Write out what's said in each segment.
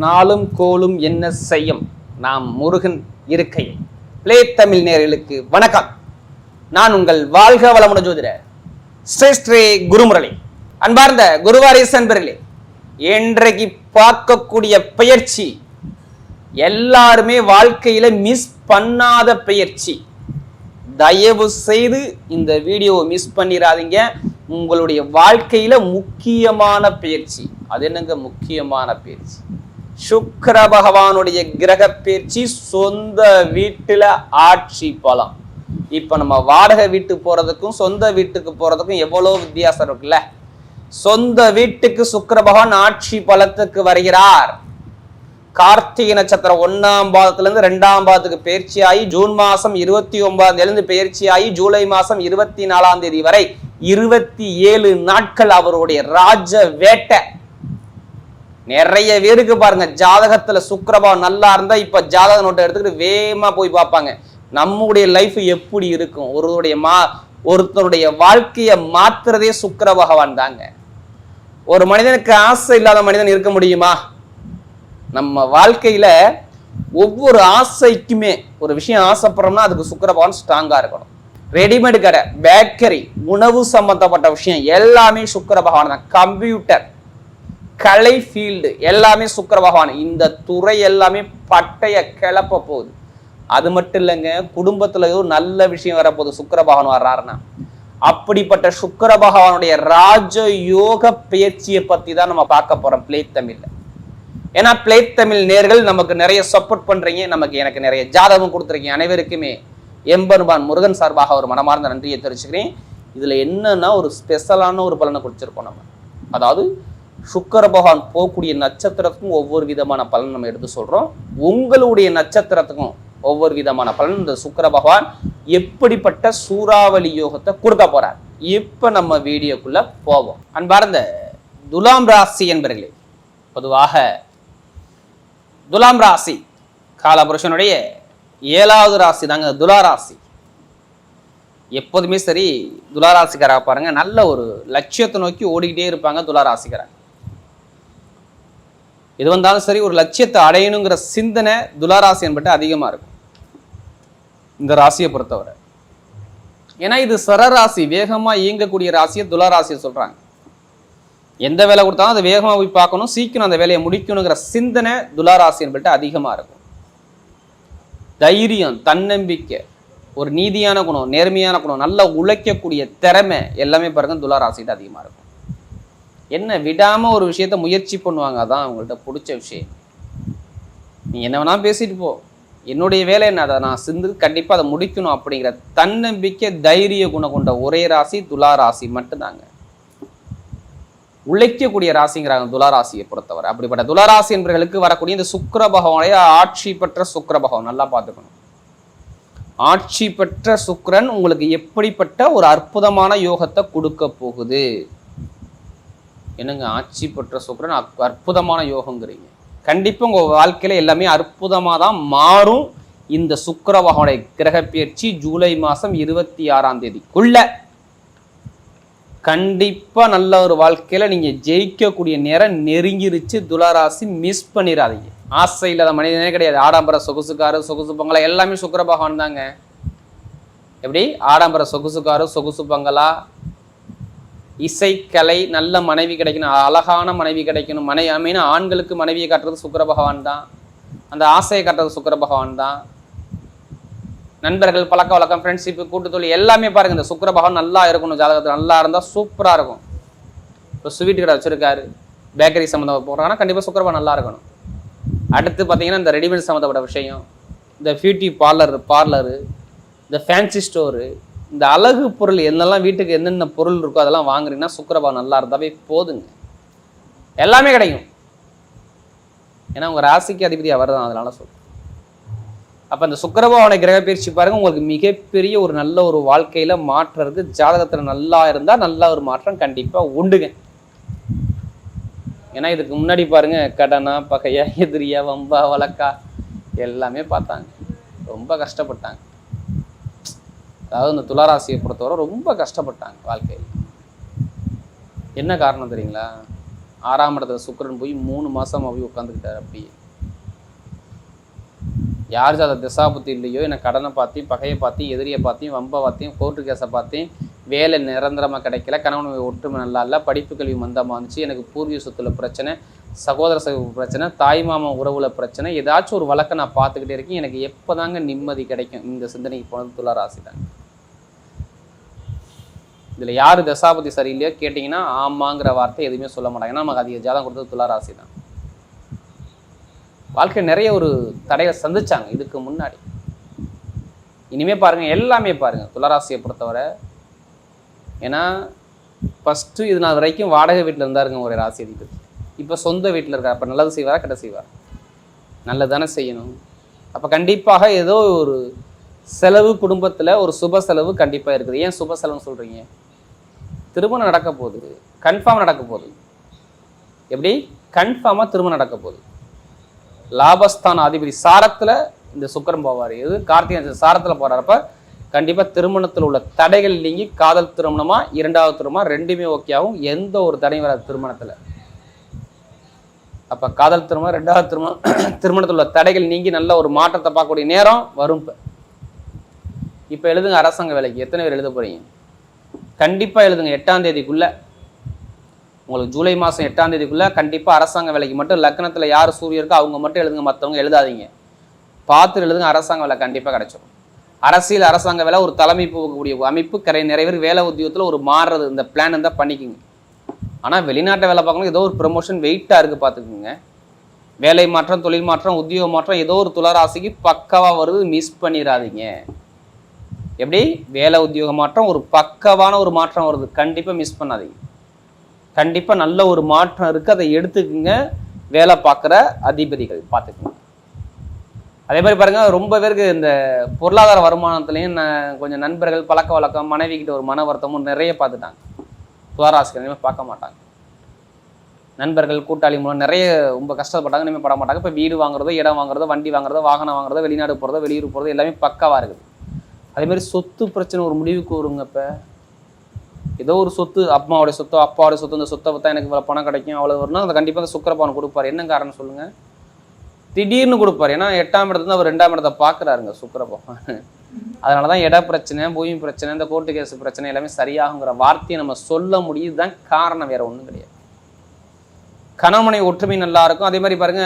நாளும் கோலும் என்ன செய்யும்? நாம் முருகன் இருக்கையை பிளே தமிழ் நேர்களுக்கு வணக்கம். நான் உங்கள் வாழ்க வளமுடன் ஜோதிட ஸ்ரீ ஸ்ரீ குருமுரளி. அன்பார்ந்த குருவாரீஸ் அன்பர்களே இன்றைக்கு பார்க்கக்கூடிய பயிற்சி எல்லாருமே வாழ்க்கையில மிஸ் பண்ணாத பயிற்சி தயவு செய்து இந்த வீடியோவை மிஸ் பண்ணிடாதீங்க உங்களுடைய வாழ்க்கையில முக்கியமான பயிற்சி அது என்னங்க முக்கியமான பயிற்சி சுக்கர பகவானுடைய கிரக பயிற்சி சொந்த வீட்டுல ஆட்சி பலம். இப்ப நம்ம வாடகை வீட்டுக்கு போறதுக்கும் சொந்த வீட்டுக்கு போறதுக்கும் எவ்வளவு வித்தியாசம் இருக்குல்ல? சொந்த வீட்டுக்கு சுக்கர பகவான் ஆட்சி பலத்துக்கு வருகிறார். கார்த்திகை நட்சத்திரம் ஒன்னாம் பாதத்துல இருந்து ரெண்டாம் பாதத்துக்கு பயிற்சி ஆகி ஜூன் மாசம் இருபத்தி ஒன்பதாம் தேதி பயிற்சி ஆகி ஜூலை மாசம் இருபத்தி நாலாம் தேதி வரை இருபத்தி ஏழு நாட்கள் அவருடைய ராஜ வேட்டை. நிறைய பேருக்கு பாருங்க ஜாதகத்துல சுக்கரபாவம் நல்லா இருந்தா இப்ப ஜாதக நோட்டை எடுத்துக்கிட்டு வேகமா போய் பார்ப்பாங்க. நம்முடைய லைஃப் எப்படி இருக்கும்? ஒருவருடைய மா ஒருத்தருடைய வாழ்க்கையை மாத்துறதே சுக்கர பகவான் தாங்க. ஒரு மனிதனுக்கு ஆசை இல்லாத மனிதன் இருக்க முடியுமா? நம்ம வாழ்க்கையில ஒவ்வொரு ஆசைக்குமே ஒரு விஷயம் ஆசைப்படுறோம்னா அதுக்கு சுக்கர பகவான் ஸ்ட்ராங்கா இருக்கணும். ரெடிமேட் கடை பேக்கரி உணவு சம்பந்தப்பட்ட விஷயம் எல்லாமே சுக்கர பகவான் தான். கம்ப்யூட்டர் கலை ஃபீல்டு எல்லாமே சுக்கர பகவான். இந்த துறை எல்லாமே பட்டைய கிளப்ப போகுது. அது மட்டும் இல்லைங்க குடும்பத்தில் ஏதோ நல்ல விஷயம் வரப்போகுது. சுக்கர பகவான் வர்றாருன்னா. அப்படிப்பட்ட சுக்கர பகவானுடைய ராஜ யோக பயிற்சியை பற்றி தான் நம்ம பார்க்க போகிறோம் பிளே தமிழில். ஏன்னா பிளே தமிழ் நேர்கள் நமக்கு நிறைய சப்போர்ட் பண்ணுறீங்க நமக்கு எனக்கு நிறைய ஜாதகம் கொடுத்துருக்கீங்க அனைவருக்குமே. எம்பெருமான் முருகன் சார்பாக ஒரு மனமார்ந்த நன்றியை தெரிவிச்சுக்கிறேன். இதில் என்னன்னா ஒரு ஸ்பெஷலான ஒரு பலனை கொடுத்துருக்கோம் நம்ம. அதாவது சுக்கர பகவான் போகக்கூடிய நட்சத்திரத்துக்கும் ஒவ்வொரு விதமான பலன் நம்ம எடுத்து சொல்றோம். உங்களுடைய நட்சத்திரத்துக்கும் ஒவ்வொரு விதமான பலன். இந்த சுக்கர பகவான் எப்படிப்பட்ட சூறாவளி யோகத்தை கொடுக்க போறார்? இப்ப நம்ம வீடியோக்குள்ள போவோம். அன்பார்ந்த துலாம் ராசி என்பர்களே பொதுவாக துலாம் ராசி காலபுருஷனுடைய ஏழாவது ராசி தாங்க துலா ராசி. எப்போதுமே சரி துளாராசிக்காரா பாருங்க நல்ல ஒரு லட்சியத்தை நோக்கி ஓடிக்கிட்டே இருப்பாங்க துளாராசிக்காரங்க எது வந்தாலும் சரி ஒரு லட்சியத்தை அடையணுங்கிற சிந்தனை துளாராசி என்பட்டு அதிகமாக இருக்கும். இந்த ராசியை பொறுத்தவரை. ஏன்னா இது சரராசி வேகமாக இயங்கக்கூடிய ராசியை துளாராசியை சொல்கிறாங்க எந்த வேலை கொடுத்தாலும் அதை வேகமாக போய் பார்க்கணும் சீக்கிரம் அந்த வேலையை முடிக்கணுங்கிற சிந்தனை துளாராசி என்பட்டு அதிகமாக இருக்கும். தைரியம் தன்னம்பிக்கை ஒரு நீதியான குணம் நேர்மையான குணம் நல்லா உழைக்கக்கூடிய திறமை எல்லாமே பாருங்க துளாராசிட்டு அதிகமாக இருக்கும். என்ன விடாம ஒரு விஷயத்த முயற்சி பண்ணுவாங்க? அதான் அவங்கள்ட்ட பிடிச்ச விஷயம். நீ என்ன வேணால் பேசிட்டு போ. என்னுடைய வேலை என்ன? அதை நான் சிந்து கண்டிப்பாக அதை முடிக்கணும் அப்படிங்கிற தன்னம்பிக்கை தைரிய குணம் கொண்ட ஒரே ராசி துலா ராசி மட்டும்தாங்க. உழைக்கக்கூடிய ராசிங்கிறாங்க துளாராசியை பொறுத்தவரை. அப்படிப்பட்ட துளாராசி என்பவர்களுக்கு வரக்கூடிய இந்த சுக்கர பகவானுடைய ஆட்சி பெற்ற சுக்கர பகவான். நல்லா பார்த்துக்கணும். ஆட்சி பெற்ற சுக்கரன் உங்களுக்கு எப்படிப்பட்ட ஒரு அற்புதமான யோகத்தை கொடுக்க போகுது? என்னங்க ஆட்சி பெற்ற சுக்கிரன் அற்புதமான யோகங்கிறீங்க. கண்டிப்பாக உங்கள் வாழ்க்கையில் எல்லாமே அற்புதமாக தான் மாறும். இந்த சுக்கர பகவானுடைய கிரக பயிற்சி ஜூலை மாதம் இருபத்தி ஆறாம் தேதிக்குள்ள. கண்டிப்பாக நல்ல ஒரு வாழ்க்கையில நீங்கள் ஜெயிக்கக்கூடிய நேரம் நெருங்கிருச்சு. துளராசி மிஸ் பண்ணிடாதீங்க ஆசை இல்லாத மனிதனே கிடையாது. ஆடம்பர சொகுசுக்காரு சொகுசு பங்களா எல்லாமே சுக்கர பகவான் தாங்க. எப்படி? ஆடம்பர சொகுசுக்காரு சொகுசு பங்களா இசைக்கலை நல்ல மனைவி கிடைக்கணும் அழகான மனைவி கிடைக்கணும் மனை மீன் ஆண்களுக்கு மனைவியை காட்டுறது சுக்கர பகவான் தான். அந்த ஆசையை காட்டுறது சுக்கர பகவான் தான். நண்பர்கள் பழக்க வழக்கம் ஃப்ரெண்ட்ஷிப்பு கூட்டுத்தொழில் எல்லாமே பாருங்க இந்த சுக்கர பகவான் நல்லா இருக்கணும் ஜாதகத்தில் நல்லா இருந்தால் சூப்பராக இருக்கும். இப்போ ஸ்வீட் கடை வச்சுருக்காரு பேக்கரி சம்மந்தம் போடுறாங்கன்னா கண்டிப்பாக சுக்கரபா நல்லா இருக்கணும். அடுத்து பார்த்தீங்கன்னா இந்த ரெடிமேட் சம்மந்தப்பட்ட விஷயம் இந்த பியூட்டி பார்லர் பார்லரு இந்த ஃபேன்சி ஸ்டோரு இந்த அழகு பொருள் என்னெல்லாம் வீட்டுக்கு என்னென்ன பொருள் இருக்கோ அதெல்லாம் வாங்குறீங்கன்னா சுக்கிரபா நல்லா இருந்தாவே போதுங்க. எல்லாமே கிடைக்கும். ஏன்னா உங்கள் ராசிக்கு அதிபதி அவர் தான் அதனால சொல்கிறேன் அப்போ இந்த சுக்கரபாவனை கிரக பயிற்சி பாருங்கள் உங்களுக்கு மிகப்பெரிய ஒரு நல்ல ஒரு வாழ்க்கையில் மாற்றம் இருக்குது ஜாதகத்தில் நல்லா இருந்தால் நல்ல ஒரு மாற்றம் கண்டிப்பாக உண்டுங்க. ஏன்னா இதுக்கு முன்னாடி பாருங்க கடனா பகையா எதிரியா வம்பா வழக்கா எல்லாமே பார்த்தாங்க. ரொம்ப கஷ்டப்பட்டாங்க. அதாவது இந்த துளாராசியை பொறுத்தவரை ரொம்ப கஷ்டப்பட்டாங்க வாழ்க்கையில். என்ன காரணம் தெரியுங்களா? ஆறாம் இடத்துல சுக்கிரன் போய் மூணு மாதம் போய் உட்காந்துக்கிட்டார் அப்படியே. யார் ஜாத திசாபுத்தி இல்லையோ என்னை கடனை பார்த்தையும் பகையை பார்த்தையும் எதிரியை பார்த்தையும் வம்பை பார்த்தையும் கோர்ட்டு கேஸை பார்த்தையும் வேலை நிரந்தரமாக கிடைக்கல கணவன் ஒற்றுமை நல்லா இல்லை படிப்பு கல்வி மந்தமாக இருந்துச்சு எனக்கு பூர்வீக சொத்துல பிரச்சனை சகோதர சகோ பிரச்சனை தாய் மாமா உறவுல பிரச்சனை ஏதாச்சும் ஒரு வழக்கை நான் பார்த்துக்கிட்டே இருக்கேன் எனக்கு எப்போதாங்க நிம்மதி கிடைக்கும்? இந்த சிந்தனைக்கு போனது துளாராசி தான் தாங்க இதில் யார் தசாபதி சரியில்லையோ கேட்டிங்கன்னா ஆமாங்கிற வார்த்தை எதுவுமே சொல்ல மாட்டாங்க. ஏன்னா நமக்கு அதிக ஜாதகம் கொடுத்தது துளாராசி தான். வாழ்க்கை நிறைய ஒரு தடையை சந்திச்சாங்க இதுக்கு முன்னாடி. இனிமே பாருங்க எல்லாமே பாருங்க துளராசியை பொறுத்தவரை. ஏன்னா ஃபஸ்ட்டு இது நாள் வரைக்கும் வாடகை வீட்டில் இருந்தாருங்க ஒரு ராசி அதிபதி. இப்போ சொந்த வீட்டில் இருக்கார் அப்போ நல்லது செய்வாரா கெட்ட செய்வார்? நல்லது தானே செய்யணும். அப்போ கண்டிப்பாக ஏதோ ஒரு செலவு குடும்பத்தில் ஒரு சுப செலவு கண்டிப்பாக இருக்குது. ஏன் சுப செலவுன்னு சொல்கிறீங்க திருமணம் நடக்க போகுது கன்ஃபார்ம் நடக்க போகுது எப்படி கன்ஃபார்மாக திருமணம் நடக்க போகுது லாபஸ்தான அதிபதி சாரத்தில் இந்த சுக்கரம் போவார். இது கார்த்திகை சாரத்தில் போகிறப்ப கண்டிப்பாக திருமணத்தில் உள்ள தடைகள் நீங்கி காதல் திருமணமா இரண்டாவது திருமணம் ரெண்டுமே ஓகே ஆகும். எந்த ஒரு தடையும் வராது திருமணத்தில். அப்போ காதல் திருமணம் ரெண்டாவது திருமணம் திருமணத்தில் உள்ள தடைகள் நீங்கி நல்ல ஒரு மாற்றத்தை பார்க்கக்கூடிய நேரம் வரும் இப்போ. இப்போ எழுதுங்க அரசாங்க வேலைக்கு. எத்தனை பேர் எழுத போறீங்க? கண்டிப்பாக எழுதுங்க எட்டாம் தேதிக்குள்ள. உங்களுக்கு ஜூலை மாதம் எட்டாம் தேதிக்குள்ளே கண்டிப்பாக அரசாங்க வேலைக்கு மட்டும் லக்னத்தில் யார் சூரியன் இருக்கோ அவங்க மட்டும் எழுதுங்க மற்றவங்க எழுதாதீங்க. பார்த்து எழுதுங்க அரசாங்க வேலை கண்டிப்பாக கிடைச்சிடும் அரசியல் அரசாங்க வேலை ஒரு தலைமை போகக்கூடிய அமைப்பு கரை நிறைவேறு வேலை உத்தியோகத்தில் ஒரு மாறுறது இந்த பிளான் இருந்தால் பண்ணிக்கோங்க. ஆனால் வெளிநாட்டை வேலை பார்க்கணும் ஏதோ ஒரு ப்ரமோஷன் வெயிட்டாக இருக்குது பார்த்துக்குங்க. வேலை மாற்றம் தொழில் மாற்றம் உத்தியோக மாற்றம் ஏதோ ஒரு துளராசிக்கு பக்காவாக வருது மிஸ் பண்ணிடாதீங்க. எப்படி? வேலை உத்தியோக மாற்றம் ஒரு பக்கவான ஒரு மாற்றம் வருது. கண்டிப்பாக மிஸ் பண்ணாதீங்க. கண்டிப்பாக நல்ல ஒரு மாற்றம் இருக்குது அதை எடுத்துக்குங்க. வேலை பார்க்குற அதிபதிகள் பார்த்துக்குங்க. அதே மாதிரி பாருங்க ரொம்ப பேருக்கு இந்த பொருளாதார வருமானத்துலேயும் நான் கொஞ்சம் நண்பர்கள் பழக்க வழக்கம் மனைவி கிட்ட ஒரு மன வருத்தமும் நிறைய பார்த்துட்டாங்க. துவாராசிகள் இனிமேல் பார்க்க மாட்டாங்க. நண்பர்கள் கூட்டாளி மூலம் நிறைய ரொம்ப கஷ்டப்பட்டாங்க இனிமேல் பட மாட்டாங்க இப்போ வீடு வாங்குறதோ இடம் வாங்குறதோ வண்டி வாங்குறதோ வாகனம் வாங்குறதோ வெளிநாடு போகிறதோ வெளியூர் போகிறதோ எல்லாமே பக்காவாக இருக்குது. அதே மாதிரி சொத்து பிரச்சனை ஒரு முடிவுக்கு வருங்க இப்போ ஏதோ ஒரு சொத்து அம்மாவோடைய சொத்தோ அப்பாவோடைய சொத்து இந்த சொத்தை பார்த்தா எனக்கு இவ்வளோ பணம் கிடைக்கும் அவ்வளோ வரும்னா அதை கண்டிப்பாக அந்த சுக்கரபானம் கொடுப்பாரு. என்ன காரணம் சொல்லுங்கள் திடீர்னு கொடுப்பாரு. ஏன்னா எட்டாம் இடத்துல அவர் ரெண்டாம் இடத்தை பார்க்குறாருங்க சுக்கரப்பகவான். அதனால தான் இட பிரச்சனை பூமி பிரச்சனை இந்த கோர்ட்டு கேஸ் பிரச்சனை எல்லாமே சரியாகுங்கிற வார்த்தையை நம்ம சொல்ல முடியுது தான் காரணம் வேறு ஒன்றும் கிடையாது. கணவனை ஒற்றுமை நல்லா இருக்கும். அதே மாதிரி பாருங்க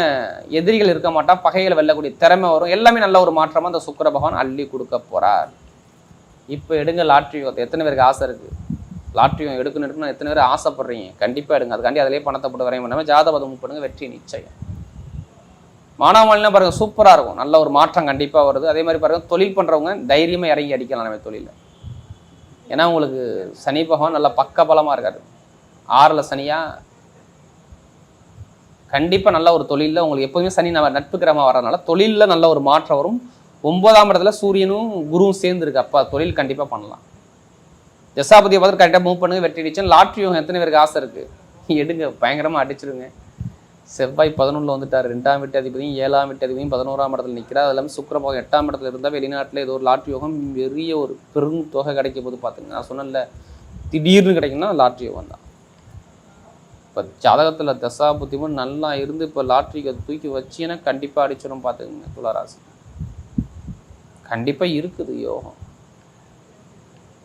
எதிரிகள் இருக்க மாட்டான் பகைகளை வெல்லக்கூடிய திறமை வரும். எல்லாமே நல்ல ஒரு மாற்றமா அந்த சுக்கிர பகவான் அள்ளி கொடுக்க போறார். இப்போ எடுங்க லாட்ரி எத்தனை பேருக்கு ஆசை இருக்கு? லாட்ரியும் எடுக்கணும் எடுக்கணும் எத்தனை பேர் ஆசைப்படுறீங்க? கண்டிப்பா எடுங்க. அதுக்காண்டி அதிலே பணத்தை போட்டு வரையும் பண்ணாமல் ஜாதபதம் பண்ணுங்க வெற்றி நிச்சயம். மானாமலினா பாருங்க சூப்பரா இருக்கும். நல்ல ஒரு மாற்றம் கண்டிப்பா வருது. அதே மாதிரி பாருங்க தொழில் பண்றவங்க தைரியமாக இறங்கி அடிக்கலாம் நம்ம தொழில. ஏன்னா உங்களுக்கு சனி பகவான் நல்லா பக்க பலமாக இருக்காரு. ஆறுல சனியா கண்டிப்பாக நல்ல ஒரு தொழிலில் உங்களுக்கு எப்போதுமே சனி நம்ம நட்பு கிரகமாக வரதுனால தொழிலில் நல்ல ஒரு மாற்றம் வரும். ஒன்பதாம் இடத்துல சூரியனும் குருவும் சேர்ந்துருக்கு அப்போ தொழில் கண்டிப்பாக பண்ணலாம். தசாபதியை பார்த்து கரெக்டாக மூவ் பண்ணுங்க. வெற்றி அடிச்சேன் லாட்ரியும் எத்தனை பேருக்கு ஆசை இருக்குது எடுங்க. பயங்கரமாக அடிச்சிருங்க. செவ்வாய் பதினொன்றில் வந்துட்டார். ரெண்டாம் வீட்டு அதிபதியும் ஏழாம் வீட்டு அதிபதியும் பதினோராம் இடத்துல நிற்கிறார் அது இல்லாமல் சுக்கரபாகம் எட்டாம் இடத்துல இருந்தால் வெளிநாட்டில் ஏதோ ஒரு லாட்ரி யோகம் பெரிய ஒரு பெரும் தொகை கிடைக்கும் போது பார்த்துங்க நான் சொன்னேன்ல திடீர்னு கிடைக்கும்னா லாட்ரி யோகம் தான் இப்போ ஜாதகத்தில் தசா புத்திமும் நல்லா இருந்து இப்போ லாட்ரிக்கு தூக்கி வச்சீங்கன்னா கண்டிப்பாக அடிச்சிடும் பார்த்துக்குங்க துளாராசி. கண்டிப்பாக இருக்குது யோகம்.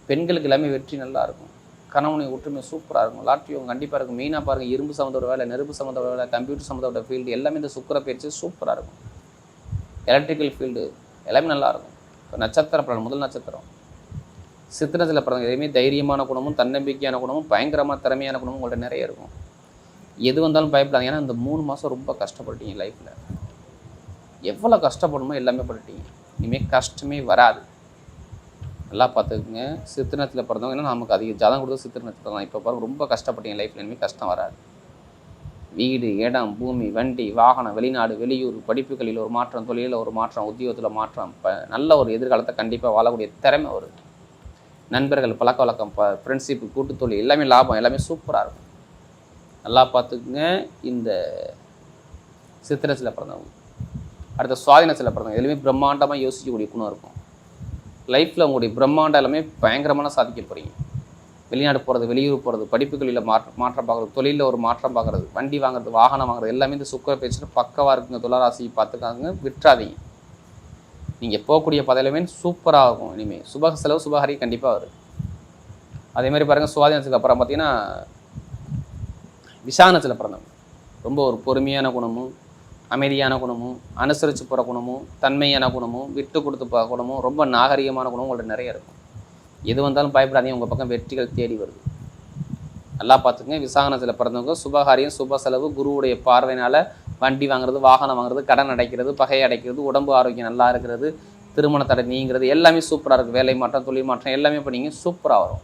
பெண்களுக்கு எல்லாமே வெற்றி நல்லா இருக்கும். கணவனை ஒற்றுமை சூப்பராக இருக்கும். லாட்ரி யோகம் கண்டிப்பாக இருக்கும். மெயினாக பாருங்கள் இரும்பு சம்மந்தோட வேலை நெருப்பு சம்மந்தோட வேலை கம்ப்யூட்டர் சம்மந்தோட ஃபீல்டு எல்லாமே இந்த சுக்கர பயிற்சி சூப்பராக இருக்கும். எலக்ட்ரிக்கல் ஃபீல்டு எல்லாமே நல்லாயிருக்கும் இப்போ நட்சத்திர பலன் முதல் நட்சத்திரம். சித்திரத்தில் பிறந்த எதுவுமே தைரியமான குணமும் தன்னம்பிக்கையான குணமும் பயங்கரமாக திறமையான குணமும் உங்கள்கிட்ட நிறைய இருக்கும். எது வந்தாலும் பயப்படாதீங்க. ஏன்னா இந்த மூணு மாதம் ரொம்ப கஷ்டப்பட்டீங்க லைஃப்பில் எவ்வளோ கஷ்டப்படணுமோ எல்லாமே பண்ணிட்டீங்க. இனிமேல் கஷ்டமே வராது. நல்லா பார்த்துக்குங்க. சித்திரத்தில் பிறந்தவங்க ஏன்னா நமக்கு அதிக ஜாதகம் கொடுத்து சித்திரத்தில் தான். இப்போ பாருங்க ரொம்ப கஷ்டப்பட்டீங்க லைஃப்பில் இனிமேல் கஷ்டம் வராது. வீடு இடம் பூமி வண்டி வாகனம் வெளிநாடு வெளியூர் படிப்புகளில் ஒரு மாற்றம் தொழிலில் ஒரு மாற்றம் உத்தியோகத்தில் மாற்றம் இப்போ நல்ல ஒரு எதிர்காலத்தை கண்டிப்பாக வாழக்கூடிய திறமை வருது. நண்பர்கள் பழக்க வழக்கம் ப ஃப்ரெண்ட்ஷிப் கூட்டுத்தொழில் எல்லாமே லாபம் எல்லாமே சூப்பராக இருக்கும். நல்லா பார்த்துக்குங்க. இந்த சித்திரத்தில் பிறந்தவங்க. அடுத்த சுவாதினத்தில் பிறந்தவங்க. எதுலையுமே பிரம்மாண்டமாக யோசிக்கக்கூடிய குணம் இருக்கும். லைஃப்பில் உங்களுடைய பிரம்மாண்டம் எல்லாமே பயங்கரமான சாதிக்க போகிறீங்க வெளிநாடு போகிறது வெளியூர் போகிறது படிப்புகளில் மாற்ற மாற்றம் பார்க்குறது தொழிலில் ஒரு மாற்றம் பார்க்குறது வண்டி வாங்குறது வாகனம் வாங்குறது எல்லாமே இந்த சுக்கர பேச்சுட்டு பக்கவாக இருக்குங்க. துளராசி பார்த்துக்காங்க விட்டுறாதீங்க. நீங்கள் போகக்கூடிய பதவியுமே சூப்பராக இருக்கும். இனிமேல் சுப செலவு சுபஹரி கண்டிப்பாக வரும். அதே மாதிரி பாருங்கள் சுவாதீனத்துக்கு அப்புறம் பார்த்தீங்கன்னா விசாரணத்தில் பிறந்தவங்க. ரொம்ப ஒரு பொறுமையான குணமும் அமைதியான குணமும் அனுசரித்து போகிற குணமும் தன்மையான குணமும் விட்டு கொடுத்து போகிற குணமும் ரொம்ப நாகரிகமான குணமும் உங்கள்ட்ட நிறைய இருக்கும். எது வந்தாலும் பயப்படாதீங்க உங்கள் பக்கம் வெற்றிகள் தேடி வருது. நல்லா பார்த்துங்க விசாகனத்தில் பிறந்தவங்க சுபகாரியம் சுப செலவு குருவுடைய பார்வையினால் வண்டி வாங்குறது வாகனம் வாங்குறது கடன் அடைக்கிறது பகை அடைக்கிறது உடம்பு ஆரோக்கியம் நல்லா இருக்கிறது திருமண தடை நீங்கிறது எல்லாமே சூப்பராக இருக்குது வேலை மாற்றம் தொழில் மாற்றம் எல்லாமே இப்போ நீங்கள் சூப்பராக வரும்.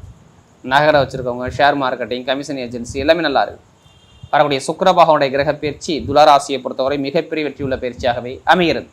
நகரை வச்சுருக்கவங்க ஷேர் மார்க்கெட்டிங் கமிஷன் ஏஜென்சி எல்லாமே நல்லா இருக்குது வரக்கூடிய சுக்கர பகவானுடைய கிரக பயிற்சி துளராசியை பொறுத்தவரை மிகப்பெரிய வெற்றியுள்ள பயிற்சியாகவே அமைகிறது.